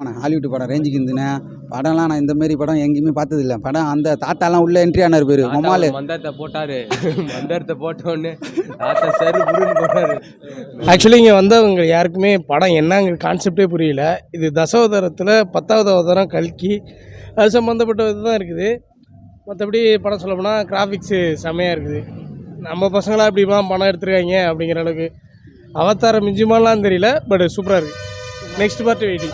ஆனால் ஹாலிவுட் படம் ரேஞ்சுக்கு இருந்துண்ணே படம்லாம் நான் இந்த மாரி படம் எங்கேயுமே பார்த்ததில்ல. படம் அந்த தாத்தாலாம் உள்ள என்ட்ரி ஆனார் பேர் மொமாலு மந்தாரத்தை போட்டாரு. மந்தாரத்தை போட்ட உடனே தாத்தா சரி புருன்னு போட்டாரு ஆக்சுவலி இங்கே வந்தவங்க யாருக்குமே படம் என்னங்கிற கான்செப்டே புரியல. இது தசாவதாரத்தில் பத்தாவது அவதாரம் கல்கி. அது சம்மந்தப்பட்ட இது தான் இருக்குது. மற்றபடி படம் சொல்ல போனால் கிராஃபிக்ஸு செமையாக இருக்குது. நம்ம பசங்களாம் இப்படிமா படம் எடுத்துருக்காங்க அப்படிங்கிற அளவுக்கு. அவதாரம் மிஞ்சுமாலாம் தெரியல பட் சூப்பராக இருக்குது நெக்ஸ்ட் பார்ட் வெயிட்டிங்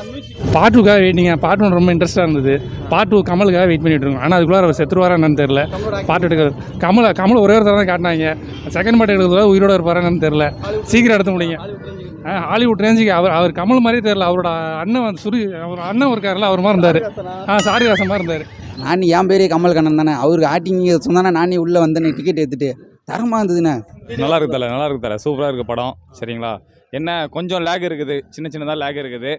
பார்ட் டூக்காக வெயிட்டிங்க பார்ட் ஒன் ரொம்ப இன்ட்ரெஸ்ட்டாக இருந்தது. பார்ட் டூ கமலுக்காக வெயிட் பண்ணிட்டு இருக்கோம். ஆனால் அதுக்குள்ளே அவர் செத்துருவாரா என்னன்னு தெரியல. பார்ட் எடுக்கிறது. கமல் கமல் ஒரே ஒரு தடவை தான் காட்டினாங்க. செகண்ட் பார்ட் எடுக்கிறதுல உயிரோட இருப்பாரா என்னன்னு தெரியல. சீக்கிரம் எடுத்து முடியுங்க ஹாலிவுட் ரேஞ்சுக்கு அவர் அவர் கமல் மாதிரியே தெரியல. அவரோட அண்ணன் வந்து சுரி அவர் அண்ணன் இருக்காருல்ல அவர் மாதிரி இருந்தார். ஆ சாரி ராசன் மாதிரி இருந்தார். நானி என் பேரே கமல் கண்ணன் தானே. அவருக்கு ஆட்டிங் சொன்னானே நானே உள்ளே வந்தேனே டிக்கெட் எடுத்துட்டு. தரமாக இருந்ததுண்ணே. நல்லா இருக்கு தலை நல்லா இருக்கு தலை சூப்பராக இருக்குது படம் சரிங்களா? என்ன கொஞ்சம் லேக் இருக்குது சின்ன சின்னதாக லேக் இருக்குது.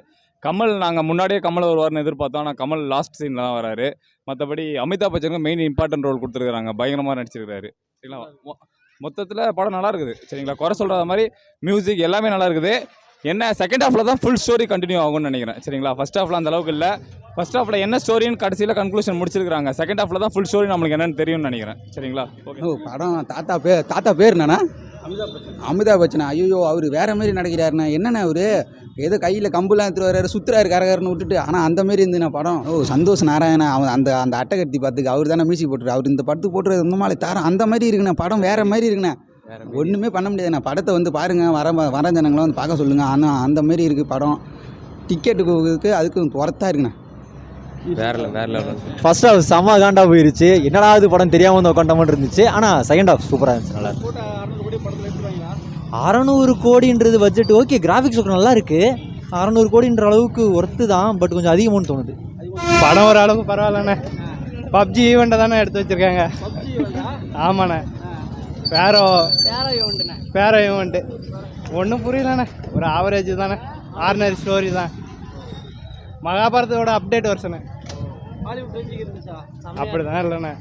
கமல் நாங்கள் முன்னாடியே கமல் வருவார்னு எதிர்பார்த்தோம் ஆனால் கமல் லாஸ்ட் சீனில் தான் வராரு. மற்றபடி அமிதாப் பச்சனுக்கு மெயின் இம்பார்ட்டன்ட் ரோல் கொடுத்துருக்காங்க பயங்கரமாக நடிச்சிருக்காரு சரிங்களா? மொத்தத்தில் படம் நல்லா இருக்குது சரிங்களா? குறை சொல்கிற மாதிரி மியூசிக் எல்லாமே நல்லா இருக்குது என்ன செகண்ட் ஹாஃபில் தான் ஃபுல் ஸ்டோரி கண்டினியூ ஆகும்னு நினைக்கிறேன் சரிங்களா? ஃபர்ஸ்ட் ஹாஃபில் அந்த அளவுக்கு இல்லை. ஃபர்ஸ்ட் ஹாஃபில் என்ன ஸ்டோரின்னு கடைசியில் கன்க்ளூஷன் முடிச்சிருக்காங்க செகண்ட் ஹாஃபில் தான் ஃபுல் ஸ்டோரி நம்மளுக்கு என்னன்னு தெரியும்னு நினைக்கிறேன். சரிங்களா? ஓ படம் தாத்தா பேர் தாத்தா பேர் என்னண்ணா? அமிதாப் பச்சனா. ஐயோ அவர் வேற மாதிரி நடக்கிறாருண்ணா. என்னண்ணா அவரு? ஏதோ கையில் கம்புலாம் எடுத்துட்டு வர்றாரு சுத்துறாரு கரகரன்னு விட்டுட்டு. ஆனால் அந்த மாதிரி இருந்துண்ணா படம். ஓ சந்தோஷ் நாராயணா அவன் அந்த அந்த அட்டைக்கட்டி பார்த்துக்கு அவர் தானே மியூசிக் போட்டுரு அவர் இந்த படத்துக்கு போட்டுறது இந்த மாதிரி தரம் அந்த மாதிரி இருக்குண்ணா. படம் வேற மாதிரி இருக்குண்ணா. ஒன்றுமே பண்ண முடியாதுண்ணா. படத்தை வந்து பாருங்க வர வர ஜனங்களை வந்து பார்க்க சொல்லுங்க. ஆனால் அந்த மாதிரி இருக்குது படம். டிக்கெட்டுக்கு அதுக்கு துரத்தா இருக்குண்ணா. வேற வேற லெவல் ஃபர்ஸ்ட் ஹாஃப் செம்ம காண்டா போயிருச்சு. என்னடா இது படம் தெரியாமல் வந்து உட்காந்த மாதிரி இருந்துச்சு. ஆனால் செகண்ட் ஹாஃப் சூப்பராக இருந்துச்சு நல்லா அறநூறு கோடின்றது பட்ஜெட் ஓகே கிராஃபிக்ஸ் நல்லா இருக்கு. அறநூறு கோடின்ற அளவுக்கு ஒர்த்து தான் பட் கொஞ்சம் அதிகமானு தோணுது. படம் ஒரு அளவுக்கு பரவாயில்லண்ணே. பப்ஜி ஈவெண்ட்டை தானே எடுத்து வச்சுருக்காங்க. ஆமாண்ணே. வேற வேற ஈவெண்ட்டு ஒன்றும் புரியலண்ணே. ஒரு ஆவரேஜ் தானே. ஆர்டினரி ஸ்டோரி தான். மகாபாரதத்தோட அப்டேட் வருஷனே அப்படிதான் இல்லைண்ணே.